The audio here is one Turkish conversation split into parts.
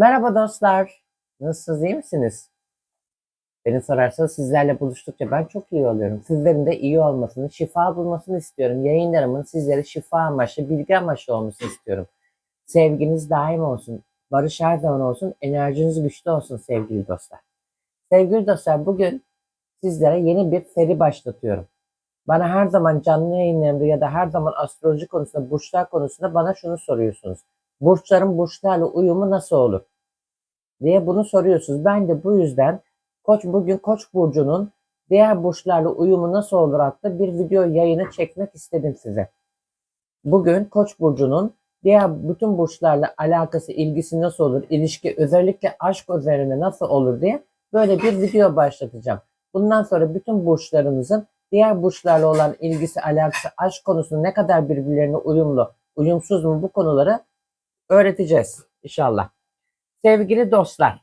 Merhaba dostlar. Nasılsınız, iyi misiniz? Beni sorarsanız sizlerle buluştukça ben çok iyi oluyorum. Sizlerin de iyi olmasını, şifa bulmasını istiyorum. Yayınlarımın sizlere şifa amaçlı, bilgi amaçlı olmasını istiyorum. Sevginiz daim olsun. Barış her zaman olsun. Enerjiniz güçlü olsun sevgili dostlar. Sevgili dostlar bugün sizlere yeni bir seri başlatıyorum. Bana her zaman canlı yayınlarımda ya da her zaman astroloji konusunda, burçlar konusunda bana şunu soruyorsunuz. Burçların burçlarla uyumu nasıl olur? Diye bunu soruyorsunuz. Ben de bu yüzden Koç bugün Koç burcunun diğer burçlarla uyumu nasıl olur adlı bir video yayını çekmek istedim size. Bugün Koç burcunun diğer bütün burçlarla alakası, ilgisi nasıl olur, ilişki özellikle aşk üzerine nasıl olur diye böyle bir video başlatacağım. Bundan sonra bütün burçlarınızın diğer burçlarla olan ilgisi, alakası, aşk konusunda ne kadar birbirlerine uyumlu, uyumsuz mu bu konuları öğreteceğiz inşallah. Sevgili dostlar,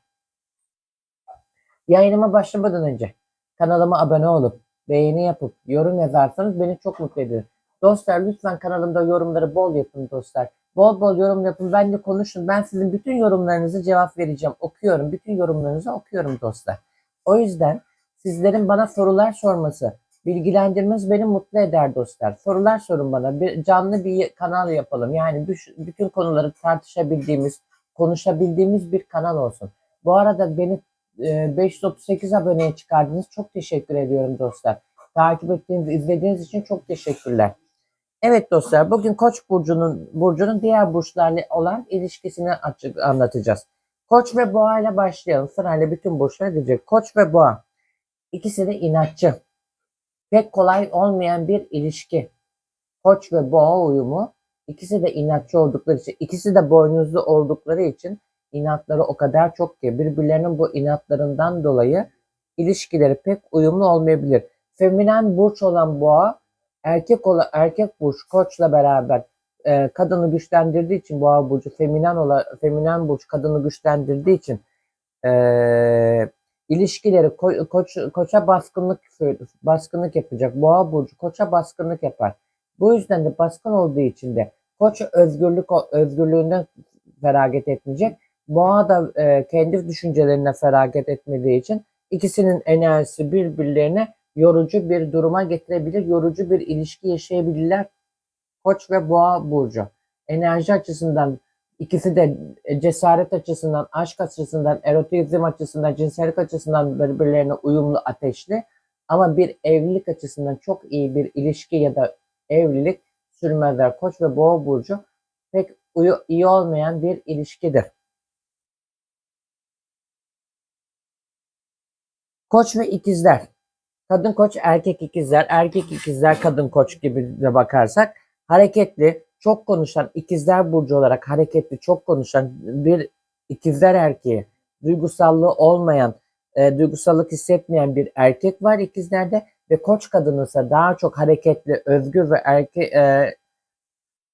yayınıma başlamadan önce kanalıma abone olup beğeni yapıp yorum yazarsanız beni çok mutlu eder. Dostlar lütfen kanalımda yorumları bol yapın dostlar. Bol bol yorum yapın. Ben de konuşun. Ben sizin bütün yorumlarınızı cevap vereceğim. Okuyorum. Bütün yorumlarınızı okuyorum dostlar. O yüzden sizlerin bana sorular sorması, bilgilendirmeniz beni mutlu eder dostlar. Sorular sorun bana. Bir, canlı bir kanal yapalım. Yani bütün konuları tartışabildiğimiz, konuşabildiğimiz bir kanal olsun. Bu arada beni e, 538 aboneye çıkardınız. Çok teşekkür ediyorum dostlar. Takip ettiğiniz, izlediğiniz için çok teşekkürler. Evet dostlar, bugün Koç burcunun burcunun diğer burçlarla olan ilişkisini açık anlatacağız. Koç ve Boğa ile başlayalım. Sırayla bütün burçlara gidecek. Koç ve Boğa. İkisi de inatçı. Pek kolay olmayan bir ilişki. Koç ve Boğa uyumu. İkisi de inatçı oldukları için, ikisi de boynuzlu oldukları için inatları o kadar çok ki birbirlerinin bu inatlarından dolayı ilişkileri pek uyumlu olmayabilir. Feminen burç olan boğa erkek olan erkek burç koçla beraber e, kadını güçlendirdiği için boğa burcu feminen olan feminen burç kadını güçlendirdiği için e, ilişkileri ko- koç, koça baskınlık baskınlık yapacak. Boğa burcu koça baskınlık yapar. Bu yüzden de baskın olduğu için de koç özgürlük özgürlüğünden feragat etmeyecek. Boğa da e, kendi düşüncelerine feragat etmediği için ikisinin enerjisi birbirlerine yorucu bir duruma getirebilir. Yorucu bir ilişki yaşayabilirler. Koç ve Boğa burcu. Enerji açısından ikisi de cesaret açısından, aşk açısından, erotizm açısından, cinsellik açısından birbirlerine uyumlu ateşli. Ama bir evlilik açısından çok iyi bir ilişki ya da evlilik sürmezler. Koç ve Boğa burcu pek iyi olmayan bir ilişkidir. Koç ve ikizler. Kadın koç, erkek ikizler, erkek ikizler, kadın koç gibi de bakarsak hareketli, çok konuşan, ikizler burcu olarak hareketli, çok konuşan bir ikizler erkeği, duygusallığı olmayan, e, duygusallık hissetmeyen bir erkek var ikizlerde ve koç kadını ise daha çok hareketli, özgür ve erke, e,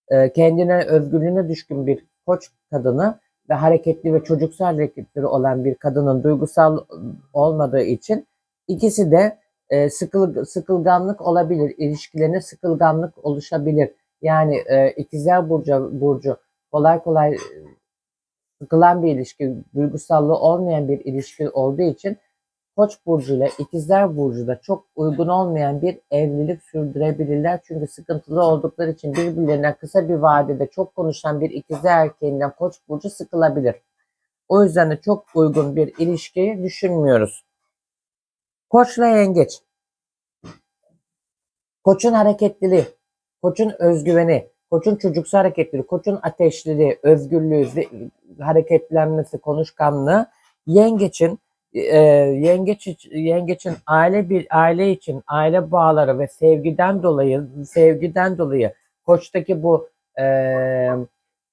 e, kendine özgürlüğüne düşkün bir koç kadını ve hareketli ve çocuksal hareketleri olan bir kadının duygusal olmadığı için ikisi de e, sıkıl, sıkılganlık olabilir. İlişkilerine sıkılganlık oluşabilir. Yani e, ikizler burcu, burcu kolay kolay e, sıkılan bir ilişki, duygusallığı olmayan bir ilişki olduğu için Koç burcu ile ikizler burcu da çok uygun olmayan bir evlilik sürdürebilirler. Çünkü sıkıntılı oldukları için birbirlerine kısa bir vadede çok konuşan bir ikizler erkeğinden Koç burcu sıkılabilir. O yüzden de çok uygun bir ilişkiyi düşünmüyoruz. Koçla yengeç. Koçun hareketliliği, koçun özgüveni, koçun çocuksu hareketleri, koçun ateşliliği, özgürlüğü, hareketlenmesi, konuşkanlığı yengeçin e, yengeç yengeçin aile bir aile için aile bağları ve sevgiden dolayı sevgiden dolayı koçtaki bu e,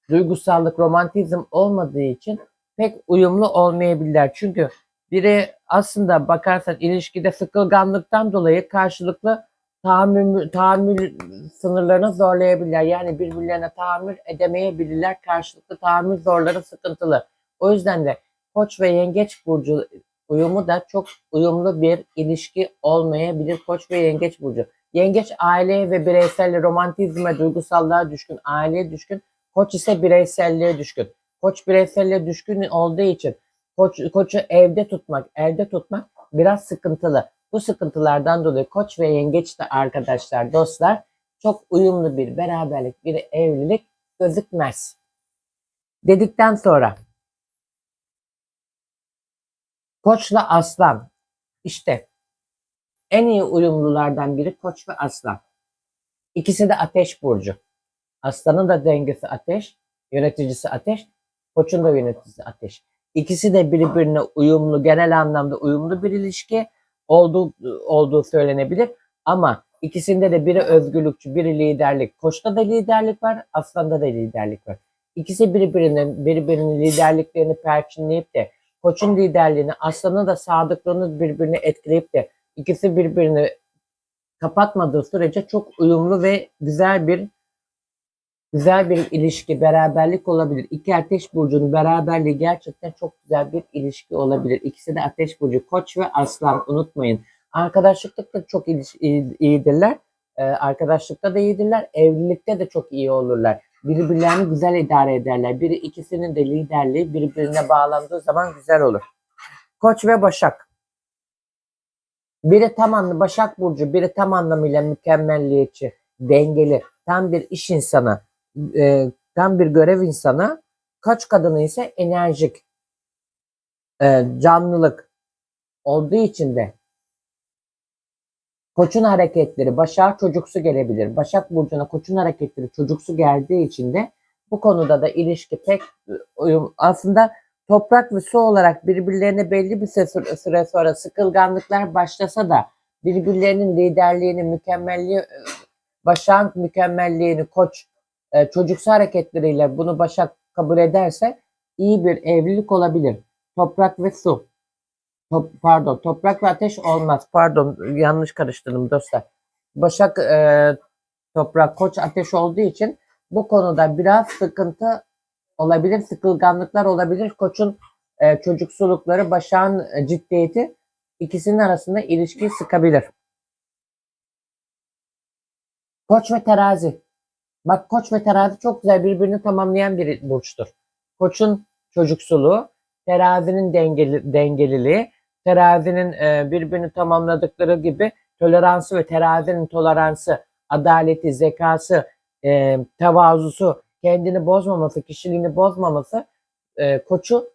duygusallık romantizm olmadığı için pek uyumlu olmayabilirler. Çünkü biri aslında bakarsan ilişkide sıkılganlıktan dolayı karşılıklı tahammül, tahammül sınırlarını zorlayabilirler. Yani birbirlerine tahammül edemeyebilirler. Karşılıklı tahammül zorları sıkıntılı. O yüzden de Koç ve Yengeç burcu uyumu da çok uyumlu bir ilişki olmayabilir Koç ve Yengeç burcu. Yengeç aileye ve bireysel romantizme, duygusallığa düşkün, aileye düşkün. Koç ise bireyselliğe düşkün. Koç bireyselle düşkün olduğu için koç, koçu evde tutmak, evde tutmak biraz sıkıntılı. Bu sıkıntılardan dolayı koç ve yengeç de arkadaşlar, dostlar çok uyumlu bir beraberlik, bir evlilik gözükmez. Dedikten sonra Koçla Aslan işte en iyi uyumlulardan biri Koç ve Aslan. İkisi de Ateş burcu. Aslanın da dengesi Ateş, yöneticisi Ateş, Koç'un da yöneticisi Ateş. İkisi de birbirine uyumlu, genel anlamda uyumlu bir ilişki olduğu, olduğu söylenebilir. Ama ikisinde de biri özgürlükçü, biri liderlik. Koç'ta da liderlik var, Aslan'da da liderlik var. İkisi birbirinin birbirinin liderliklerini perçinleyip de Koç'un liderliğini, Aslan'ın da sadıklığını birbirini etkileyip de ikisi birbirini kapatmadığı sürece çok uyumlu ve güzel bir güzel bir ilişki, beraberlik olabilir. İki ateş burcunun beraberliği gerçekten çok güzel bir ilişki olabilir. İkisi de ateş burcu. Koç ve aslan unutmayın. Arkadaşlıkta da çok iyidirler. Ee, arkadaşlıkta da iyidirler. Evlilikte de çok iyi olurlar. Birbirlerini güzel idare ederler. Biri ikisinin de liderliği birbirine bağlandığı zaman güzel olur. Koç ve Başak. Biri tam anlı Başak Burcu, biri tam anlamıyla mükemmelliyetçi, dengeli, tam bir iş insanı, e, tam bir görev insanı. Koç kadını ise enerjik, e, canlılık olduğu için de Koç'un hareketleri Başak'a çocuksu gelebilir. Başak Burcu'na Koç'un hareketleri çocuksu geldiği için de bu konuda da ilişki pek uyum. Aslında toprak ve su olarak birbirlerine belli bir süre, sonra sıkılganlıklar başlasa da birbirlerinin liderliğini, mükemmelliği, Başak'ın mükemmelliğini Koç e, çocuksu hareketleriyle bunu Başak kabul ederse iyi bir evlilik olabilir. Toprak ve su. Top, pardon, toprak ve ateş olmaz. Pardon, yanlış karıştırdım dostlar. Başak e, toprak, koç ateş olduğu için bu konuda biraz sıkıntı olabilir, sıkılganlıklar olabilir. Koçun e, çocuksulukları, Başak'ın e, ciddiyeti ikisinin arasında ilişkiyi sıkabilir. Koç ve terazi. Bak koç ve terazi çok güzel birbirini tamamlayan bir burçtur. Koçun çocuksuluğu, terazinin dengeli, dengeliliği, terazinin e, birbirini tamamladıkları gibi toleransı ve terazinin toleransı, adaleti, zekası, e, tevazusu, kendini bozmaması, kişiliğini bozmaması e, koçu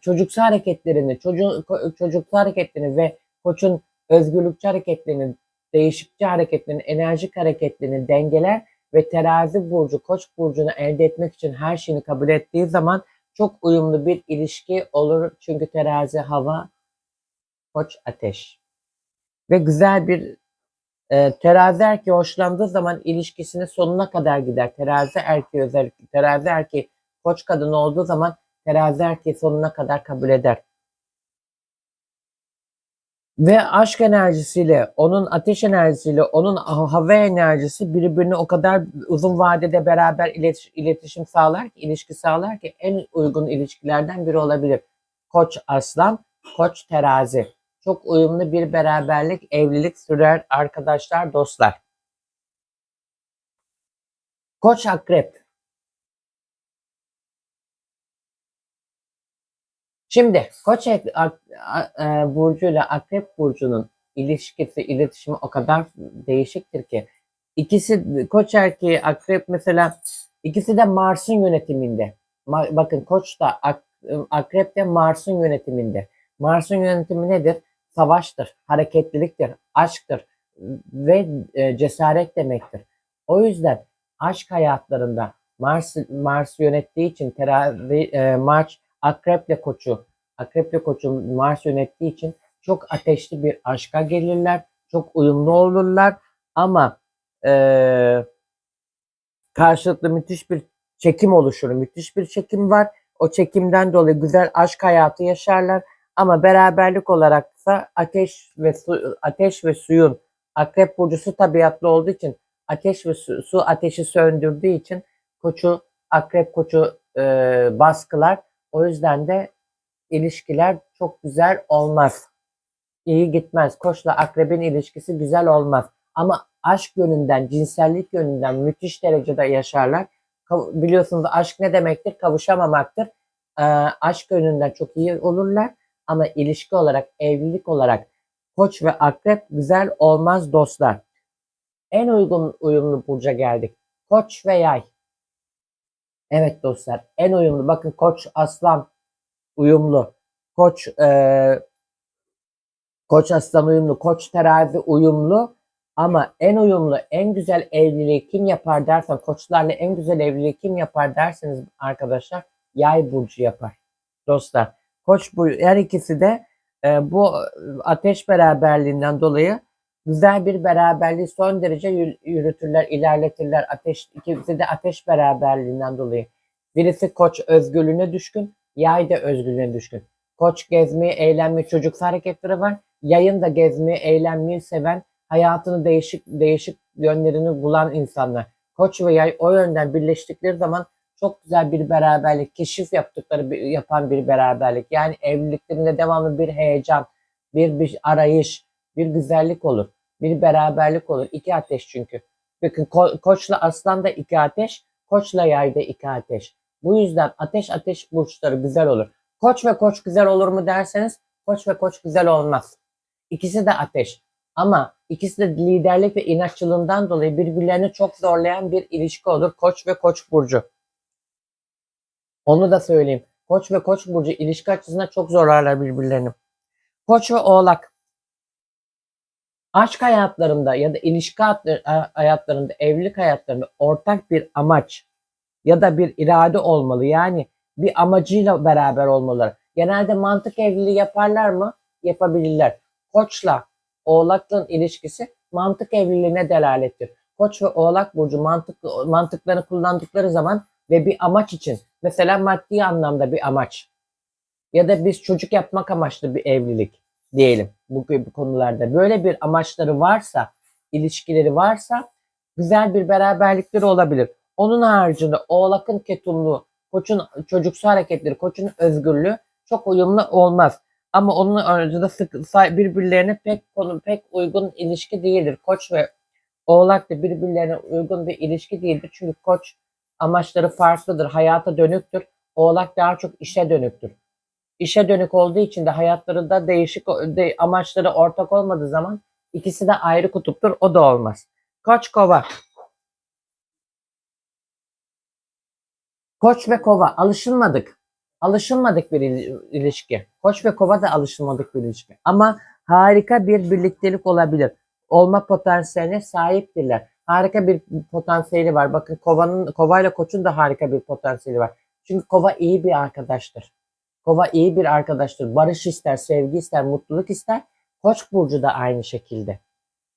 çocuksu hareketlerini, çocuğun, çocuksu hareketlerini ve koçun özgürlükçü hareketlerini, değişikçi hareketlerini, enerjik hareketlerini dengeler ve terazi burcu, koç burcunu elde etmek için her şeyini kabul ettiği zaman çok uyumlu bir ilişki olur. Çünkü terazi hava, koç ateş. Ve güzel bir e, terazi erkeği hoşlandığı zaman ilişkisini sonuna kadar gider. Terazi erkeği özellikle. Terazi erkeği koç kadın olduğu zaman terazi erkeği sonuna kadar kabul eder. Ve aşk enerjisiyle, onun ateş enerjisiyle, onun hava enerjisi birbirini o kadar uzun vadede beraber iletiş- iletişim sağlar ki, ilişki sağlar ki en uygun ilişkilerden biri olabilir. Koç aslan, koç terazi. Çok uyumlu bir beraberlik, evlilik sürer arkadaşlar, dostlar. Koç akrep. Şimdi Koç e, burcuyla Akrep burcunun ilişkisi, iletişimi o kadar değişiktir ki. İkisi Koç erkeği, Akrep mesela ikisi de Mars'ın yönetiminde. Ma- bakın Koç da Ak- Akrep de Mars'ın yönetiminde. Mars'ın yönetimi nedir? Savaştır, hareketliliktir, aşktır ve e, cesaret demektir. O yüzden aşk hayatlarında Mars Mars yönettiği için terazi e, Mars Akreple koçu, akreple koçu Mars yönettiği için çok ateşli bir aşka gelirler. Çok uyumlu olurlar. Ama eee, karşılıklı müthiş bir çekim oluşur. Müthiş bir çekim var. O çekimden dolayı güzel aşk hayatı yaşarlar. Ama beraberlik olaraksa ateş ve su, ateş ve suyun akrep burcu su tabiatlı olduğu için ateş ve su, su ateşi söndürdüğü için koçu akrep koçu eee, baskılar. O yüzden de ilişkiler çok güzel olmaz. İyi gitmez. Koçla akrebin ilişkisi güzel olmaz. Ama aşk yönünden, cinsellik yönünden müthiş derecede yaşarlar. Biliyorsunuz aşk ne demektir? Kavuşamamaktır. e, aşk yönünden çok iyi olurlar ama ilişki olarak, evlilik olarak koç ve akrep güzel olmaz dostlar. En uygun uyumlu burca geldik. Koç ve yay. Evet dostlar en uyumlu. Bakın koç aslan uyumlu. Koç e, koç aslan uyumlu. Koç terazi uyumlu. Ama en uyumlu, en güzel evliliği kim yapar dersen, koçlarla en güzel evliliği kim yapar derseniz arkadaşlar, yay burcu yapar. Dostlar, koç bu her ikisi de e, bu ateş beraberliğinden dolayı güzel bir beraberliği son derece yü- yürütürler, ilerletirler. Ateş ikisi de ateş beraberliğinden dolayı. Birisi koç özgürlüğüne düşkün, yay da özgürlüğüne düşkün. Koç gezmeyi, eğlenmeyi, çocuksu hareketleri var. Yayın da gezmeyi, eğlenmeyi seven, hayatını değişik değişik yönlerini bulan insanlar. Koç ve yay o yönden birleştikleri zaman çok güzel bir beraberlik, keşif yaptıkları bir, yapan bir beraberlik. Yani evliliklerinde devamlı bir heyecan, bir, bir arayış, bir güzellik olur. Bir beraberlik olur. İki ateş çünkü. Bakın ko- koçla aslan da iki ateş, koçla yay da iki ateş. Bu yüzden ateş ateş burçları güzel olur. Koç ve koç güzel olur mu derseniz koç ve koç güzel olmaz. İkisi de ateş. Ama ikisi de liderlik ve inatçılığından dolayı birbirlerini çok zorlayan bir ilişki olur. Koç ve koç burcu. Onu da söyleyeyim. Koç ve koç burcu ilişki açısından çok zorlarlar birbirlerini. Koç ve oğlak. Aşk hayatlarında ya da ilişki hayatları- hayatlarında, evlilik hayatlarında ortak bir amaç ya da bir irade olmalı. Yani bir amacıyla beraber olmalılar. Genelde mantık evliliği yaparlar mı? Yapabilirler. Koçla Oğlak'ın ilişkisi mantık evliliğine delalettir. Koç ve Oğlak burcu mantık mantıklarını kullandıkları zaman ve bir amaç için mesela maddi anlamda bir amaç ya da biz çocuk yapmak amaçlı bir evlilik diyelim bu, bu konularda böyle bir amaçları varsa ilişkileri varsa güzel bir beraberlikleri olabilir. Onun haricinde Oğlak'ın ketumluğu, Koç'un çocuksu hareketleri, Koç'un özgürlüğü çok uyumlu olmaz. Ama onun aracında sık, birbirlerine pek konu pek uygun ilişki değildir. Koç ve Oğlak da birbirlerine uygun bir ilişki değildir. Çünkü Koç amaçları farklıdır. Hayata dönüktür. Oğlak daha çok işe dönüktür. İşe dönük olduğu için de hayatlarında değişik de, amaçları ortak olmadığı zaman ikisi de ayrı kutuptur. O da olmaz. Koç kova. Koç ve kova alışılmadık. Alışılmadık bir il- ilişki. Koç ve kova da alışılmadık bir ilişki. Ama harika bir birliktelik olabilir. Olma potansiyeline sahiptirler. Harika bir potansiyeli var. Bakın kovanın kovayla koçun da harika bir potansiyeli var. Çünkü kova iyi bir arkadaştır. Kova iyi bir arkadaştır. Barış ister, sevgi ister, mutluluk ister. Koç burcu da aynı şekilde.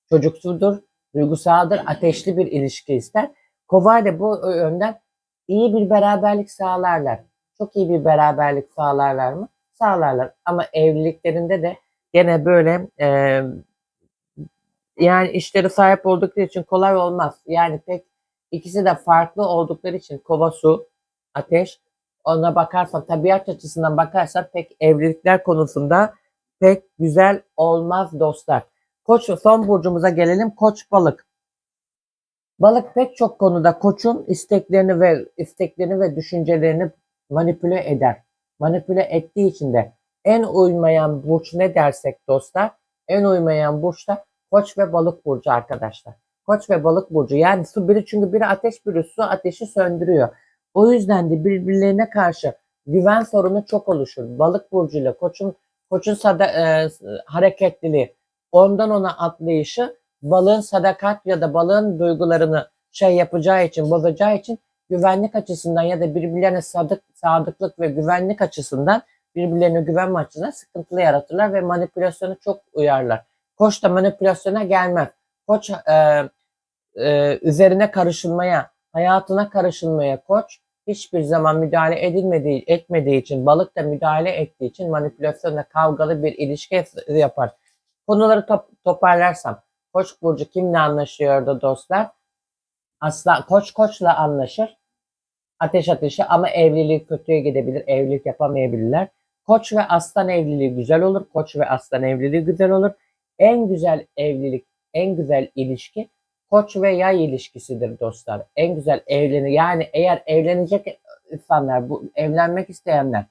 Çocuksudur, duygusaldır, ateşli bir ilişki ister. Kova ile bu yönden iyi bir beraberlik sağlarlar. Çok iyi bir beraberlik sağlarlar mı? Sağlarlar. Ama evliliklerinde de gene böyle e, yani işleri sahip oldukları için kolay olmaz. Yani pek ikisi de farklı oldukları için kova su, ateş ona bakarsan tabiat açısından bakarsan pek evlilikler konusunda pek güzel olmaz dostlar. Koç son burcumuza gelelim. Koç balık. Balık pek çok konuda koçun isteklerini ve isteklerini ve düşüncelerini manipüle eder. Manipüle ettiği için de en uymayan burç ne dersek dostlar? En uymayan burç da koç ve balık burcu arkadaşlar. Koç ve balık burcu yani su biri çünkü biri ateş biri su ateşi söndürüyor. O yüzden de birbirlerine karşı güven sorunu çok oluşur. Balık burcuyla koçun koçun sada, e, hareketliliği, ondan ona atlayışı balığın sadakat ya da balığın duygularını şey yapacağı için, bozacağı için güvenlik açısından ya da birbirlerine sadık, sadıklık ve güvenlik açısından birbirlerine güvenme açısından sıkıntılı yaratırlar ve manipülasyonu çok uyarlar. Koç da manipülasyona gelmez. Koç e, e, üzerine karışılmaya, hayatına karışılmaya koç hiçbir zaman müdahale edilmediği, etmediği için, balık da müdahale ettiği için manipülasyonla kavgalı bir ilişki yapar. Konuları top, toparlarsam, Koç burcu kimle anlaşıyordu dostlar? Aslan koç koçla anlaşır. Ateş ateşi ama evliliği kötüye gidebilir. Evlilik yapamayabilirler. Koç ve aslan evliliği güzel olur. Koç ve aslan evliliği güzel olur. En güzel evlilik, en güzel ilişki koç ve yay ilişkisidir dostlar. En güzel evleni yani eğer evlenecek insanlar, bu evlenmek isteyenler,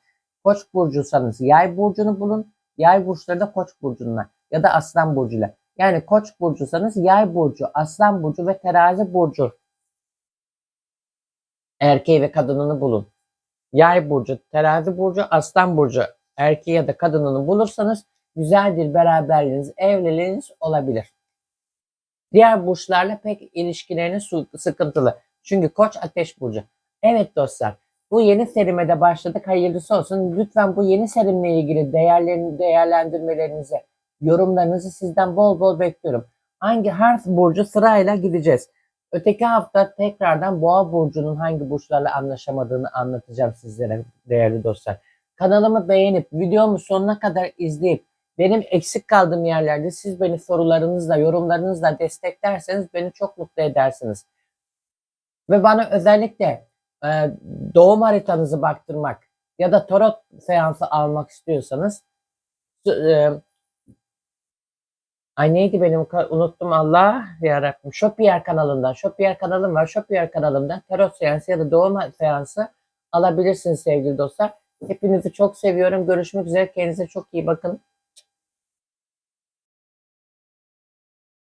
Koç burcuysanız Yay burcunu bulun. Yay burçları da Koç burcundan ya da Aslan burcuyla. Yani Koç burcuysanız Yay burcu, Aslan burcu ve Terazi burcu erkeği ve kadınını bulun. Yay burcu, Terazi burcu, Aslan burcu erkeği ya da kadınını bulursanız güzel bir beraberliğiniz, evliliğiniz olabilir. Diğer burçlarla pek ilişkileriniz sıkıntılı. Çünkü Koç Ateş burcu. Evet dostlar, bu yeni serimede başladık. Hayırlısı olsun. Lütfen bu yeni serimle ilgili değerlerini, değerlendirmelerinizi, yorumlarınızı sizden bol bol bekliyorum. Hangi harf burcu sırayla gideceğiz. Öteki hafta tekrardan Boğa burcunun hangi burçlarla anlaşamadığını anlatacağım sizlere değerli dostlar. Kanalımı beğenip videomu sonuna kadar izleyip benim eksik kaldığım yerlerde siz beni sorularınızla, yorumlarınızla desteklerseniz beni çok mutlu edersiniz. Ve bana özellikle e, doğum haritanızı baktırmak ya da tarot seansı almak istiyorsanız e, ay neydi benim unuttum Allah yarabbim Shopier kanalından Shopier kanalım var Shopier kanalımdan tarot seansı ya da doğum seansı alabilirsiniz sevgili dostlar. Hepinizi çok seviyorum. Görüşmek üzere. Kendinize çok iyi bakın.